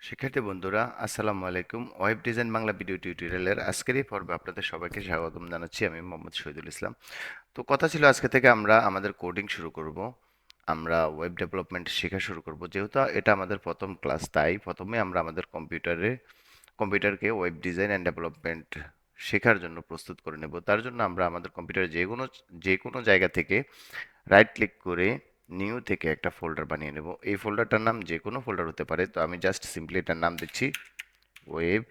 শিক্ষার্থী বন্ধুরা, আসসালামু আলাইকুম। ওয়েব ডিজাইন বাংলা ভিডিও টিউটোরিয়ালের আজকের এই পর্বে আপনাদের সবাইকে স্বাগতম জানাচ্ছি আমি মোহাম্মদ শহীদুল ইসলাম। তো কথা ছিল আজকে থেকে আমরা আমাদের কোডিং শুরু করব, আমরা ওয়েব ডেভেলপমেন্ট শেখা শুরু করব। যেহেতু এটা আমাদের প্রথম ক্লাস তাই প্রথমে আমরা আমাদের কম্পিউটারে কম্পিউটারকে ওয়েব ডিজাইন অ্যান্ড ডেভেলপমেন্ট শেখার জন্য প্রস্তুত করে নেব। তার জন্য আমরা আমাদের কম্পিউটারে যে কোনো যে কোনো জায়গা থেকে রাইট ক্লিক করে নিউ থেকে একটা ফোল্ডার বানিয়ে নেব। এই ফোল্ডারটার নাম যে কোনো ফোল্ডার হতে পারে। তো আমি জাস্ট সিম্পলি এটার নাম দিচ্ছি। ওয়েব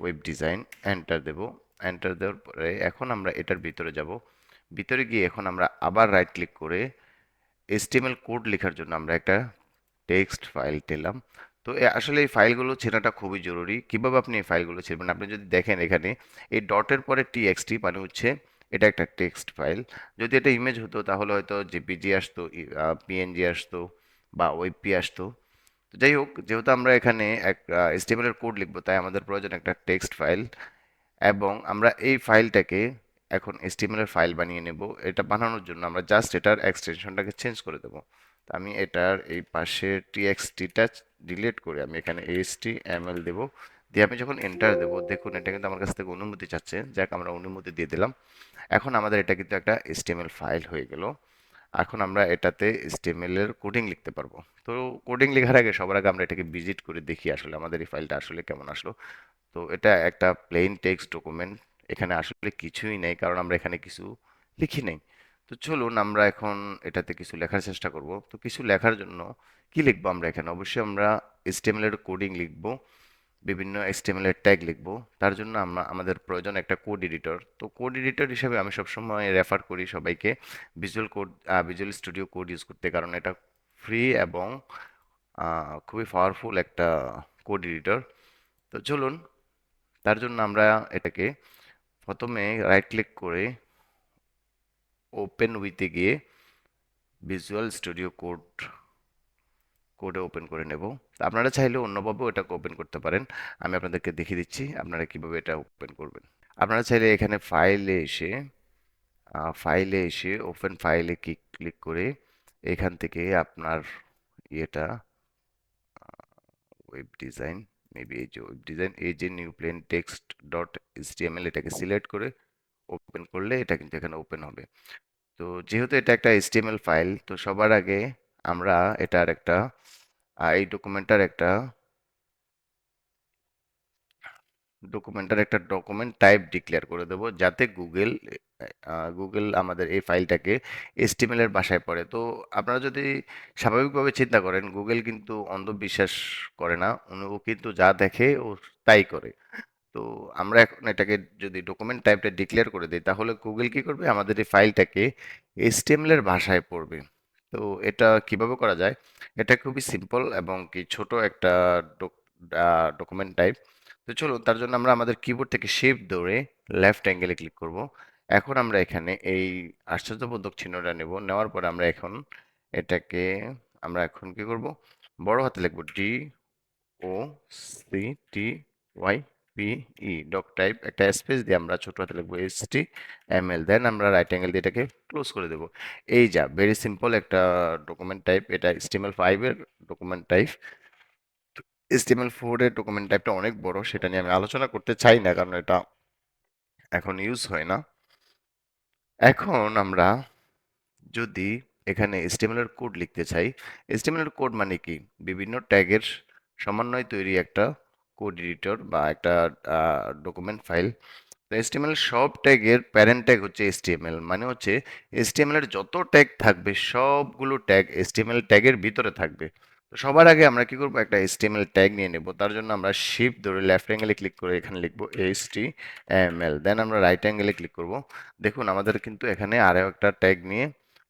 ওয়েব ডিজাইন এন্টার দেব। এন্টার দেওয়ার পরে এখন আমরা এটার ভিতরে যাব। ভিতরে গিয়ে এখন আমরা আবার রাইট ক্লিক করে এসটিএমএল কোড লেখার জন্য আমরা একটা টেক্সট ফাইল পেলাম। তো আসলে এই ফাইলগুলো চেনাটা খুবই জরুরি। কীভাবে আপনি এই ফাইলগুলো চিনবেন আপনি যদি দেখেন এখানে, এই ডটের পরে টিএক্সটি মানে হচ্ছে এটা একটা টেক্সট ফাইল যদি এটা ইমেজ হতো, তাহলে হয়তো জেপিজি আসতো পিএনজি আসতো বা ওয়েবপি আসতো। তো যাই হোক, যেহেতু আমরা এখানে এক এসটিএমএল এর কোড লিখব, তাই আমাদের প্রয়োজন একটা টেক্সট ফাইল এবং আমরা এই ফাইলটাকে এখন এর ফাইল বানিয়ে নেব। এটা বানানোর জন্য আমরা জাস্ট এটার এক্সটেনশনটাকে চেঞ্জ করে দেবো। তো আমি এটার এই পাশে টিএক্সটিটা ডিলিট করে আমি এখানে এসটি এম এল দেব। দিয়ে আমি যখন এন্টার দেবো, দেখুন এটা কিন্তু আমার কাছ থেকে অনুমতি চাচ্ছে। যাক, আমরা অনুমতি দিয়ে দিলাম। এখন আমাদের এটা কিন্তু একটা HTML ফাইল হয়ে গেল। এখন আমরা এটাতে এর কোডিং লিখতে পারব। তো কোডিং লেখার আগে সবার আগে আমরা এটাকে ভিজিট করে দেখি আসলে আমাদের এই ফাইলটা আসলে কেমন আসলো। তো এটা একটা প্লেন টেক্সট ডকুমেন্ট এখানে আসলে কিছুই নেই কারণ আমরা এখানে কিছু লিখি নেই। তো চলুন আমরা এখন এটাতে কিছু লেখার চেষ্টা করব। তো কিছু লেখার জন্য কি লিখব আমরা এখানে? অবশ্যই আমরা এর কোডিং লিখব। বিভিন্ন এর ট্যাগ লিখব। তার জন্য আমরা, আমাদের প্রয়োজন একটা কোড এডিটর তো কোড এডিটর হিসেবে আমি সবসময় রেফার করি সবাইকে Visual Code Visual Studio Code use করতে। কারণ এটা ফ্রি এবং খুবই পাওয়ারফুল একটা কোড এডিটর তো চলুন, তার জন্য আমরা এটাকে প্রথমে রাইট ক্লিক করে ওপেন উইথে গিয়ে ভিজুয়াল স্টুডিও কোড কোডে ওপেন করে নেব। তা আপনারা চাইলে অন্যভাবেও এটাকে ওপেন করতে পারেন। আমি আপনাদেরকে দেখিয়ে দিচ্ছি আপনারা কীভাবে এটা ওপেন করবেন। আপনারা চাইলে এখানে ফাইলে এসে ফাইলে এসে ওপেন ফাইলে ক্লিক ক্লিক করে এখান থেকে আপনার ইয়েটা ওয়েব ডিজাইন মেবি এই যে ওয়েব ডিজাইন এই যে new plain text dot HTML এটাকে সিলেক্ট করে ওপেন করলে এটা কিন্তু এখানে ওপেন হবে। তো যেহেতু এটা একটা এইচটিএমএল ফাইল তো সবার আগে আমরা এটার একটা এই ডকুমেন্টটার একটা ডকুমেন্টার একটা ডকুমেন্ট টাইপ ডিক্লেয়ার করে দেবো, যাতে গুগল গুগল আমাদের এই ফাইলটাকে এসটিএমএল এর ভাষায় পড়ে। তো আপনারা যদি স্বাভাবিকভাবে চিন্তা করেন গুগল কিন্তু অন্ধবিশ্বাস করে না ও কিন্তু যা দেখে, ও তাই করে। তো আমরা এখন এটাকে যদি ডকুমেন্ট টাইপটা ডিক্লেয়ার করে দিই, তাহলে গুগল কি করবে? আমাদের এই ফাইলটাকে এইচটিএমএল এর ভাষায় পড়বে। তো এটা কীভাবে করা যায়? এটা খুবই সিম্পল এবং কি ছোট একটা ডকুমেন্ট টাইপ তো চলুন, তার জন্য আমরা আমাদের কিবোর্ড থেকে শিফট ধরে লেফট অ্যাঙ্গেলে ক্লিক করব। এখন আমরা এখানে এই আশ্চর্যবোধক চিহ্নটা নেব। নেওয়ার পর আমরা এখন এটাকে, আমরা এখন কি করব? বড় হাতে লিখব D O C T Y E doc type একটা স্পেস দিয়ে আমরা ছোট হাতে লিখব এস টি এম এল দেন আমরা রাইট অ্যাঙ্গেল দিয়ে এটাকে ক্লোজ করে দেবো। এই যা ভেরি সিম্পল একটা ডকুমেন্ট টাইপ এটা HTML ফাইভের ডকুমেন্ট টাইপ HTML ফোর এর ডকুমেন্ট টাইপটা অনেক বড়, সেটা নিয়ে আমি আলোচনা করতে চাই না, কারণ এটা এখন ইউজ হয় না। এখন আমরা যদি এখানে এর কোড লিখতে চাই এর কোড মানে কি? বিভিন্ন ট্যাগের সমন্বয় তৈরি একটা কোড এডিটর বা একটা ডকুমেন্ট ফাইল তো HTML সব ট্যাগের প্যারেন্ট ট্যাগ হচ্ছে HTML মানে হচ্ছে HTML এর যত ট্যাগ থাকবে, সবগুলো ট্যাগ HTML ট্যাগের ভিতরে থাকবে। তো সবার আগে আমরা কি করব, একটা HTML ট্যাগ নিয়ে নেব, তার জন্য আমরা শিফট ধরে লেফট অ্যাঙ্গেলে ক্লিক করে এখানে লিখব HTML দেন আমরা রাইট অ্যাঙ্গেলে ক্লিক করব। দেখুন, আমাদের কিন্তু এখানে আরও একটা ট্যাগ নিয়ে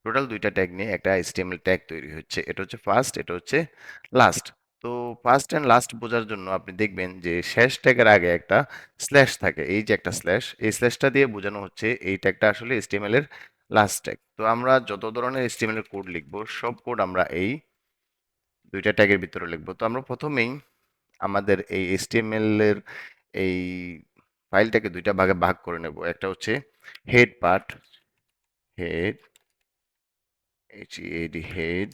টোটাল দুইটা ট্যাগ নিয়ে একটা HTML ট্যাগ তৈরি হচ্ছে। এটা হচ্ছে ফার্স্ট এটা হচ্ছে লাস্ট তো ফার্স্ট অ্যান্ড লাস্ট বোঝার জন্য আপনি দেখবেন যে শেষ ট্যাগের আগে একটা স্ল্যাশ থাকে। এই যে একটা স্ল্যাশ এই স্ল্যাশটা দিয়ে বোঝানো হচ্ছে এই ট্যাগটা আসলে HTML এর লাস্ট ট্যাগ তো আমরা যত ধরনের HTML এর কোড লিখব, সব কোড আমরা এই দুইটা ট্যাগের ভিতরে লিখব। তো আমরা প্রথমেই আমাদের এই HTML এর এই ফাইলটাকে দুইটা ভাগে ভাগ করে নেব। একটা হচ্ছে head part head H E A D head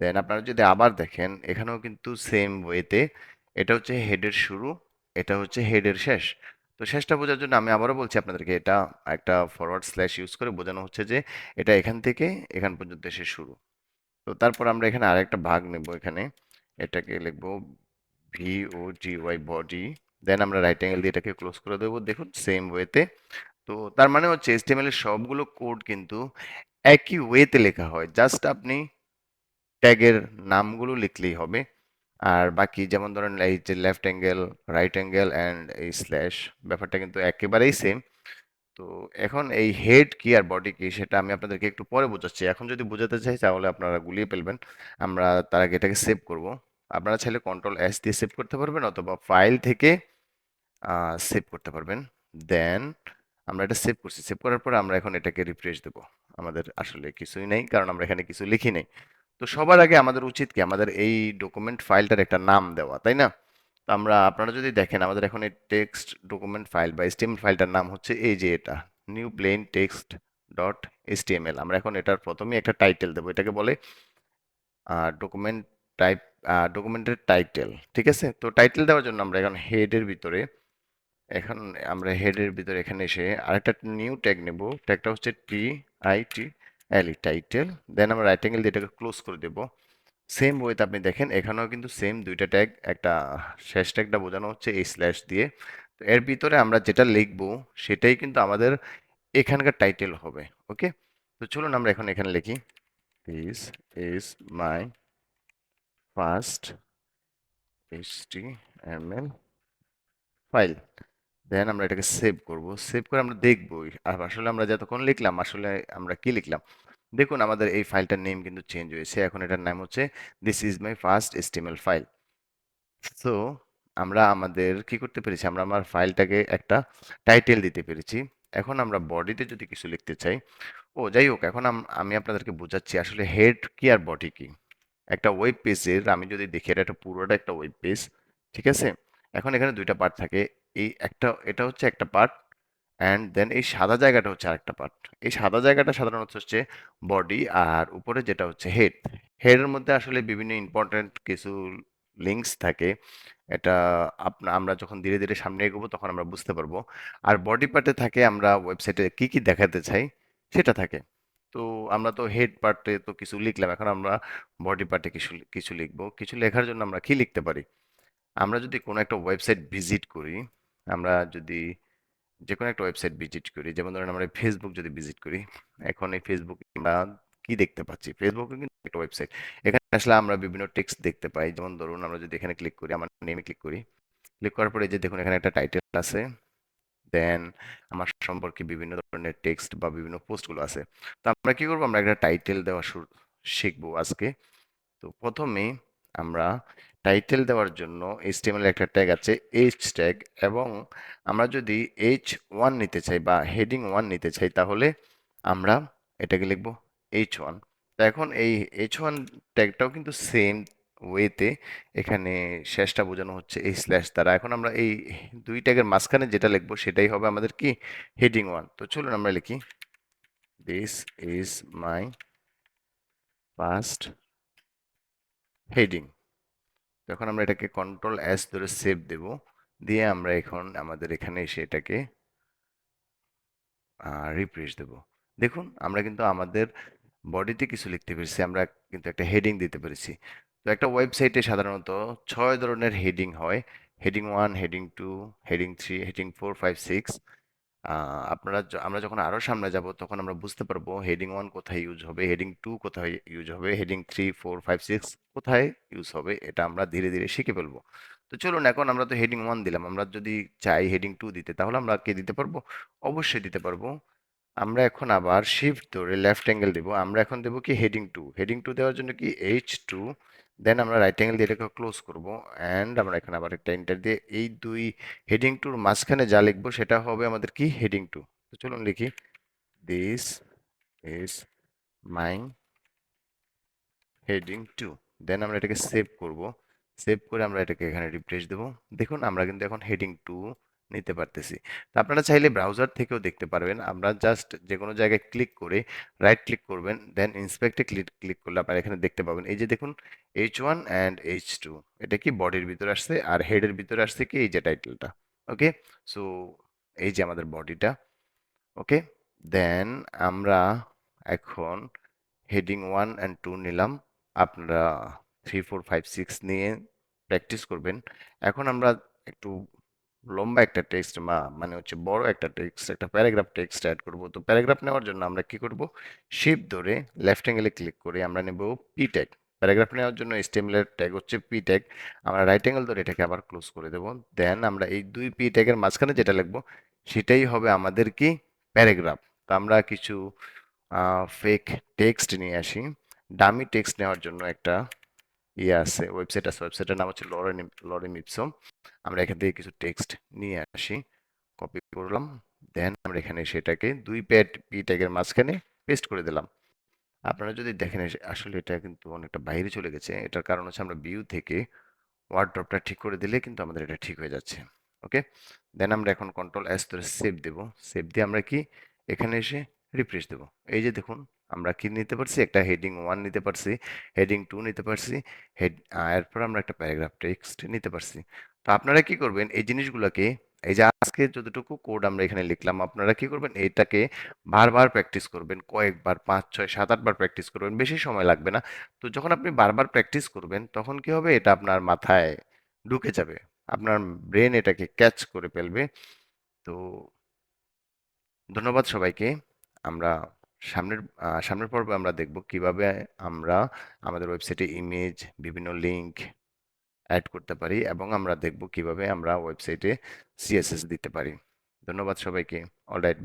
then আপনারা যদি আবার দেখেন, এখানেও কিন্তু সেম ওয়েতে এটা হচ্ছে হেডের শুরু, এটা হচ্ছে হেডের শেষ। তো শেষটা বোঝার জন্য আমি আবারও বলছি আপনাদেরকে, এটা একটা ফরওয়ার্ড স্ল্যাশ ইউজ করে বোঝানো হচ্ছে যে এটা এখান থেকে এখান পর্যন্ত এসে শুরু। তো তারপর আমরা এখানে আরেকটা ভাগ নেব এখানে, এটাকে লিখব B O D Y body then আমরা রাইট অ্যাঙ্গেল দিয়ে এটাকে ক্লোজ করে দেবো। দেখুন সেম ওয়েতে তো তার মানে হচ্ছে এইচটিএমএল এর সবগুলো কোড কিন্তু একই ওয়েতে লেখা হয়। জাস্ট আপনি ট্যাগের নামগুলো লিখলেই হবে। আর বাকি যেমন ধরেন এই যে left angle right angle and এই স্ল্যাশ ব্যাপারটা কিন্তু একেবারেই সেম তো এখন এই হেড কি আর বডি কি সেটা আমি আপনাদেরকে একটু পরে বোঝাচ্ছি। এখন যদি বোঝাতে চাই তাহলে আপনারা গুলিয়ে ফেলবেন। আমরা তার আগে এটাকে সেভ করব। আপনারা চাইলে কন্ট্রোল এস দিয়ে সেভ করতে পারবেন অথবা ফাইল থেকে সেভ করতে পারবেন। দেন আমরা এটা সেভ করছি। সেভ করার পর আমরা এখন এটাকে রিফ্রেশ দেবো। আমাদের আসলে কিছুই নেই কারণ আমরা এখানে কিছু লিখি নেই। তো সবার আগে আমাদের উচিত কি? আমাদের এই ডকুমেন্ট ফাইলটার একটা নাম দেওয়া, তাই না? তো আমরা, আপনারা যদি দেখেন, আমাদের এখন এই টেক্সট ডকুমেন্ট ফাইল বা এসটিএমএল ফাইলটার নাম হচ্ছে এই যে এটা new plain text dot HTML আমরা এখন এটার প্রথমেই একটা টাইটেল দেবো, এটাকে বলে ডকুমেন্ট টাইপ ডকুমেন্টের টাইটেল ঠিক আছে? তো টাইটেল দেওয়ার জন্য আমরা এখন হেডের ভিতরে, এখন আমরা হেডের ভিতরে এখানে এসে আরেকটা নিউ ট্যাগ নেব ট্যাগটা হচ্ছে T I T L title then আমরা রাইট অ্যাঙ্গেল দিয়ে এটাকে ক্লোজ করে দেবো। সেম ওয়েতে আপনি দেখেন, এখানেও কিন্তু সেম দুইটা ট্যাগ একটা শেষ ট্যাগটা বোঝানো হচ্ছে এই স্ল্যাশ দিয়ে। তো এর ভিতরে আমরা যেটা লিখব, সেটাই কিন্তু আমাদের এখানকার টাইটেল হবে ওকে তো চলুন আমরা এখন এখানে লিখি। This is my first HTML file then আমরা এটাকে সেভ করব। সেভ করে আমরা দেখব আসলে আমরা যতক্ষণ লিখলাম, আসলে আমরা কি লিখলাম? দেখুন, আমাদের এই ফাইলটার নেম কিন্তু চেঞ্জ হয়েছে। এখন এটার নাম হচ্ছে this is my first HTML file so আমরা আমাদের কি করতে পেরেছি? আমরা আমার ফাইলটাকে একটা টাইটেল দিতে পেরেছি। এখন আমরা বডিতে যদি কিছু লিখতে চাই, ও, যাই হোক, এখন আমি আপনাদেরকে বোঝাচ্ছি আসলে হেড কি আর বডি কি? একটা ওয়েব পেজের আমি যদি দেখি, এটা একটা পুরোটা একটা ওয়েব পেজ ঠিক আছে? এখন এখানে দুইটা পার্ট থাকে। এই একটা, এটা হচ্ছে একটা পার্ট অ্যান্ড দেন এই সাদা জায়গাটা হচ্ছে আরেকটা পার্ট এই সাদা জায়গাটা সাধারণত হচ্ছে বডি আর উপরে যেটা হচ্ছে হেড হেডের মধ্যে আসলে বিভিন্ন ইম্পর্ট্যান্ট কিছু লিঙ্কস থাকে। এটা আপনা, আমরা যখন ধীরে ধীরে সামনে এগোবো তখন আমরা বুঝতে পারব। আর বডি পার্টে থাকে আমরা ওয়েবসাইটে কি কি দেখাতে চাই সেটা থাকে। তো আমরা তো হেড পার্টে তো কিছু লিখলাম, এখন আমরা বডি পার্টে কিছু কিছু লিখব। কিছু লেখার জন্য আমরা কি লিখতে পারি? আমরা যদি কোনো একটা ওয়েবসাইট ভিজিট করি আমরা যদি যে কোনো একটা ওয়েবসাইট ভিজিট করি, যেমন ধরেন আমরা ফেসবুক যদি ভিজিট করি, এখন এই ফেসবুক আমরা কি দেখতে পাচ্ছি? ফেসবুকে কিন্তু একটা ওয়েবসাইট। এখানে আসলে আমরা বিভিন্ন টেক্সট দেখতে পাই। যেমন ধরুন আমরা যদি এখানে ক্লিক করি, আমার নেমে ক্লিক করি ক্লিক করার পরে যে দেখুন এখানে একটা টাইটেল আছে দেন আমার সম্পর্কে বিভিন্ন ধরনের টেক্সট বা বিভিন্ন পোস্টগুলো আছে। তো আমরা কি করব? আমরা একটা টাইটেল দেওয়া শুরু, শিখব আজকে। তো প্রথমে আমরা টাইটেল দেওয়ার জন্য এর একটা ট্যাগ আছে এইচ ট্যাগ এবং আমরা যদি এইচ ওয়ান নিতে চাই বা হেডিং ওয়ান নিতে চাই, তাহলে আমরা এটাকে লিখব এইচ ওয়ান তো এখন এই এইচ ওয়ান ট্যাগটাও কিন্তু সেম ওয়েতে এখানে শেষটা বোঝানো হচ্ছে, এই স্ল্যাশ দ্বারা। এখন আমরা এই দুই ট্যাগের মাঝখানে যেটা লিখব, সেটাই হবে আমাদের কি? হেডিং ওয়ান তো চলুন আমরা লিখি this is my first heading এখন আমরা এটাকে কন্ট্রোল অ্যাস ধরে সেভ দেব। দিয়ে আমরা এখন আমাদের এখানে এসে এটাকে রিফ্রেশ দেব। দেখুন, আমরা কিন্তু আমাদের বডিতে কিছু লিখতে পেরেছি, আমরা কিন্তু একটা হেডিং দিতে পেরেছি। তো একটা ওয়েবসাইটে সাধারণত ছয় ধরনের হেডিং হয়। Heading one heading two heading three heading four five six আপনারা আমরা যখন আরও সামনে যাব, তখন আমরা বুঝতে পারব হেডিং ওয়ান কোথায় ইউজ হবে হেডিং টু কোথায় ইউজ হবে heading three four five six কোথায় ইউজ হবে, এটা আমরা ধীরে ধীরে শিখে ফেলব। তো চলুন এখন আমরা তো হেডিং ওয়ান দিলাম, আমরা যদি চাই হেডিং টু দিতে, তাহলে আমরা কি দিতে পারব? অবশ্যই দিতে পারব। আমরা এখন আবার শিফট ধরে লেফট অ্যাঙ্গেল দেবো, আমরা এখন দেবো কি হেডিং টু হেডিং টু দেওয়ার জন্য কি এইচ টু দেন আমরা রাইট অ্যাঙ্গেল দিয়ে এটাকে ক্লোজ করব অ্যান্ড আমরা এখানে আবার একটা এন্টার দিয়ে এই দুই হেডিং টুর মাঝখানে যা লিখব সেটা হবে আমাদের কি? হেডিং টু তো চলুন লিখি। This is my heading two then আমরা এটাকে সেভ করব। সেভ করে আমরা এটাকে এখানে রিপ্লেস দেবো। দেখুন, আমরা কিন্তু এখন হেডিং টু নিতে পারতেছি। তো আপনারা চাইলে ব্রাউজার থেকেও দেখতে পারবেন। আমরা জাস্ট যে কোনো জায়গায় ক্লিক করে রাইট ক্লিক করবেন দেন ইন্সপেক্টে ক্লিক ক্লিক করলে আপনারা এখানে দেখতে পাবেন। এই যে দেখুন H one and H two এটা কি বডির ভিতরে আসছে আর হেডের ভিতরে আসছে কি এই যে টাইটেলটা ওকে সো এই যে আমাদের বডিটা ওকে দেন আমরা এখন হেডিং ওয়ান অ্যান্ড টু নিলাম। আপনারা থ্রি ফোর ফাইভ সিক্স নিয়ে প্র্যাকটিস করবেন। এখন আমরা একটু লম্বা একটা টেক্সট মানে হচ্ছে বড় একটা টেক্সট, একটা প্যারাগ্রাফ টেক্সট অ্যাড করব। তো প্যারাগ্রাফ নেওয়ার জন্য আমরা কি করব? শিপ ধরে লেফট অ্যাঙ্গেলে ক্লিক করে আমরা নেব পি ট্যাগ প্যারাগ্রাফ নেওয়ার জন্য স্টেমলের ট্যাগ হচ্ছে পি ট্যাগ আমরা রাইট অ্যাঙ্গেল ধরে এটাকে আবার ক্লোজ করে দেব। দেন আমরা এই দুই পি ট্যাগের মাঝখানে যেটা লিখব, সেটাই হবে আমাদের কি? প্যারাগ্রাফ। তো আমরা কিছু ফেক টেক্সট নিয়ে আসি। ডামি টেক্সট নেওয়ার জন্য একটা ইয়ে আছে ওয়েবসাইট আছে। ওয়েবসাইটের নাম হচ্ছে লরেন লরেন ইপসম আমরা এখান থেকে কিছু টেক্সট নিয়ে আসি। কপি করলাম। দেন আমরা এখানে সেটাকে দুই প্যাড পি ট্যাগের মাঝখানে পেস্ট করে দিলাম। আপনারা যদি দেখেন আসলে এটা কিন্তু অনেকটা বাইরে চলে গেছে। এটার কারণ হচ্ছে আমরা ভিউ থেকে ওয়ার্ড্রপটা ঠিক করে দিলে কিন্তু আমাদের এটা ঠিক হয়ে যাচ্ছে। ওকে দেন আমরা এখন কন্ট্রোল এস ধরে সেভ দেবো। সেভ দিয়ে আমরা কি? এখানে এসে রিফ্রেশ দেবো। এই যে দেখুন আমরা কি নিতে পারছি? একটা হেডিং ওয়ান নিতে পারছি হেডিং টু নিতে পারছি হেড এরপর আমরা একটা প্যারাগ্রাফ টেক্সট নিতে পারছি। তো আপনারা কি করবেন? এই জিনিসগুলোকে, এই যে আজকে যতটুকু কোড আমরা এখানে লিখলাম, আপনারা কি করবেন? এটাকে বারবার প্র্যাকটিস করবেন, কয়েকবার, পাঁচ, ছয়, সাত, আটবার প্র্যাকটিস করবেন, বেশি সময় লাগবে না। তো যখন আপনি বারবার প্র্যাকটিস করবেন, তখন কি হবে? এটা আপনার মাথায় ঢুকে যাবে। আপনার ব্রেন এটাকে ক্যাচ করে ফেলবে। তো ধন্যবাদ সবাইকে। আমরা সামনের সামনের পর্বে আমরা দেখব কীভাবে আমরা আমাদের ওয়েবসাইটে ইমেজ বিভিন্ন লিঙ্ক অ্যাড করতে পারি এবং আমরা দেখব কীভাবে আমরা ওয়েবসাইটে সিএসএস দিতে পারি। ধন্যবাদ সবাইকে। All alright